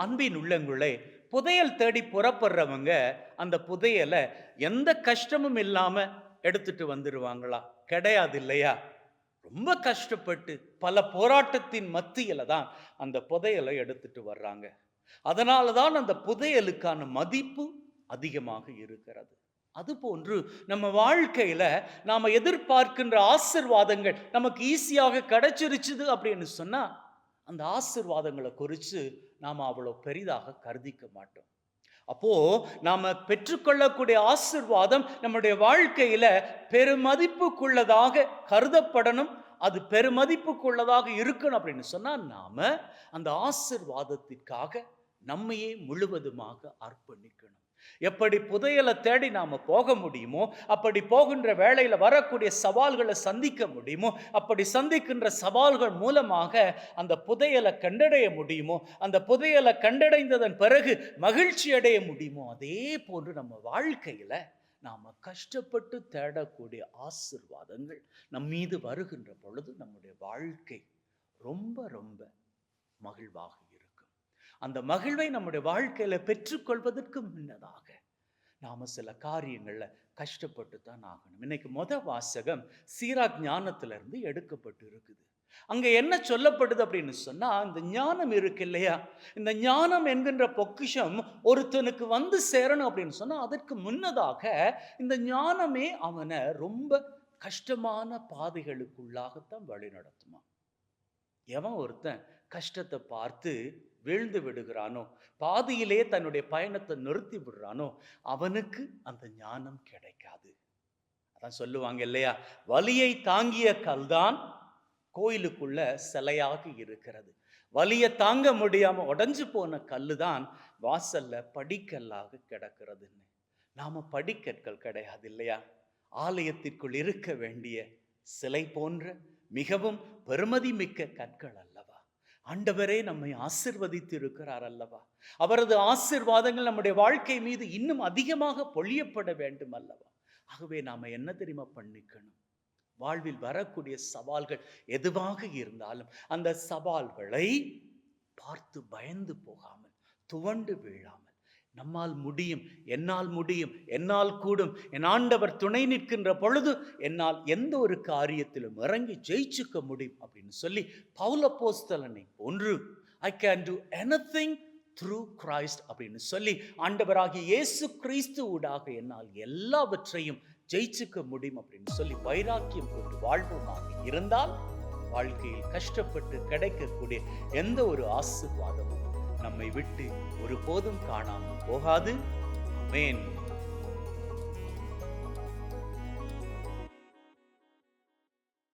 அன்பின் உள்ளங்களே புதையல் தேடி புறப்படுறவங்க அந்த புதையலை எந்த கஷ்டமும் இல்லாமல் எடுத்துட்டு வந்துடுவாங்களா கிடையாது இல்லையா? ரொம்ப கஷ்டப்பட்டு பல போராட்டத்தின் மத்தியில தான் அந்த புதையலை எடுத்துட்டு வர்றாங்க. அதனால தான் அந்த புதையலுக்கான மதிப்பு அதிகமாக இருக்கிறது. அதுபோன்று நம்ம வாழ்க்கையில நாம் எதிர்பார்க்கின்ற ஆசிர்வாதங்கள் நமக்கு ஈஸியாக கிடைச்சிருச்சுது அப்படின்னு சொன்னா அந்த ஆசிர்வாதங்களை குறித்து நாம் அவ்வளோ பெரிதாக கருதிக்க மாட்டோம். அப்போ நாம பெற்றுக்கொள்ளக்கூடிய ஆசிர்வாதம் நம்முடைய வாழ்க்கையில பெருமதிப்புக்குள்ளதாக கருதப்படணும் அது பெருமதிப்புக்குள்ளதாக இருக்கணும் அப்படின்னு சொன்னா நாம அந்த ஆசிர்வாதத்திற்காக நம்மையே முழுவதுமாக அர்ப்பணிக்கணும். எப்படி புதையலை தேடி நாம போக முடியுமோ அப்படி போகின்ற வேளையில் வரக்கூடிய சவால்களை சந்திக்க முடியுமோ அப்படி சந்திக்கின்ற சவால்கள் மூலமாக அந்த புதையலை கண்டடைய முடியுமோ அந்த புதையலை கண்டடைந்ததன் பிறகு மகிழ்ச்சி அடைய முடியுமோ அதே போன்று நம்ம வாழ்க்கையில் நாம் கஷ்டப்பட்டு தேடக்கூடிய ஆசிர்வாதங்கள் நம் மீது வருகின்ற பொழுது நம்முடைய வாழ்க்கை ரொம்ப ரொம்ப மகிழ்வாகும். அந்த மகிழ்வை நம்முடைய வாழ்க்கையில பெற்றுக்கொள்வதற்கு முன்னதாக நாம் சில காரியங்களில் கஷ்டப்பட்டு தான் ஆகணும். இன்னைக்கு மொத வாசகம் சீரா ஞானத்திலிருந்து எடுக்கப்பட்டு இருக்குது அங்கே என்ன சொல்லப்படுது அப்படின்னு சொன்னால் இந்த ஞானம் இருக்கு இல்லையா? இந்த ஞானம் என்கின்ற பொக்கிஷம் ஒருத்தனுக்கு வந்து சேரணும் அப்படின்னு சொன்னால் அதற்கு முன்னதாக இந்த ஞானமே அவனை ரொம்ப கஷ்டமான பாதைகளுக்குள்ளாகத்தான் வழி நடத்துமா எவன் ஒருத்தன் கஷ்டத்தை பார்த்து வீழ்ந்து விடுகிறானோ? பாதியிலே தன்னுடைய பயணத்தை நிறுத்தி விடுறானோ? அவனுக்கு அந்த ஞானம் கிடைக்காது. அதான் சொல்லுவாங்க இல்லையா? வலியை தாங்கிய கல்தான் கோயிலுக்குள்ள சிலையாக இருக்கிறது. வலியை தாங்க முடியாம உடஞ்சு போன கல்லு தான் வாசல்ல படிக்கல்லாக கிடக்கிறதுன்னு. நாம படிக்கற்கள் கிடையாது இல்லையா? ஆலயத்திற்குள் இருக்க வேண்டிய சிலை போன்ற மிகவும் பெருமதி மிக்க கற்கள் அல்ல. ஆண்டவரே நம்மை ஆசிர்வதித்து இருக்கிறார் அல்லவா? அவரது ஆசிர்வாதங்கள் நம்முடைய வாழ்க்கை மீது இன்னும் அதிகமாக பொழியப்பட வேண்டும் அல்லவா? ஆகவே நாம என்ன தெரியுமா பண்ணிக்கணும்? வாழ்வில் வரக்கூடிய சவால்கள் எதுவாக இருந்தாலும் அந்த சவால்களை பார்த்து பயந்து போகாமல் துவண்டு வீழாமல் நம்மால் முடியும் என்னால் முடியும் என்னால் கூடும். என் ஆண்டவர் துணை நிற்கின்ற பொழுது என்னால் எந்த ஒரு காரியத்திலும் இறங்கி ஜெயிச்சுக்க முடியும் அப்படின்னு சொல்லி பவுல போஸ்தலனை ஒன்று I can do anything through Christ அப்படின்னு சொல்லி ஆண்டவராகிய இயேசு கிறிஸ்து ஊடாக என்னால் எல்லாவற்றையும் ஜெயிச்சுக்க முடியும் அப்படின்னு சொல்லி வைராக்கியம் கொண்டு வாழ்வோமாக இருந்தால் வாழ்க்கையில் கஷ்டப்பட்டு கிடைக்கக்கூடிய எந்த ஒரு ஆசிர்வாதமும் நம்மை விட்டு ஒருபோதும் காணாமல் போகாது. மேன்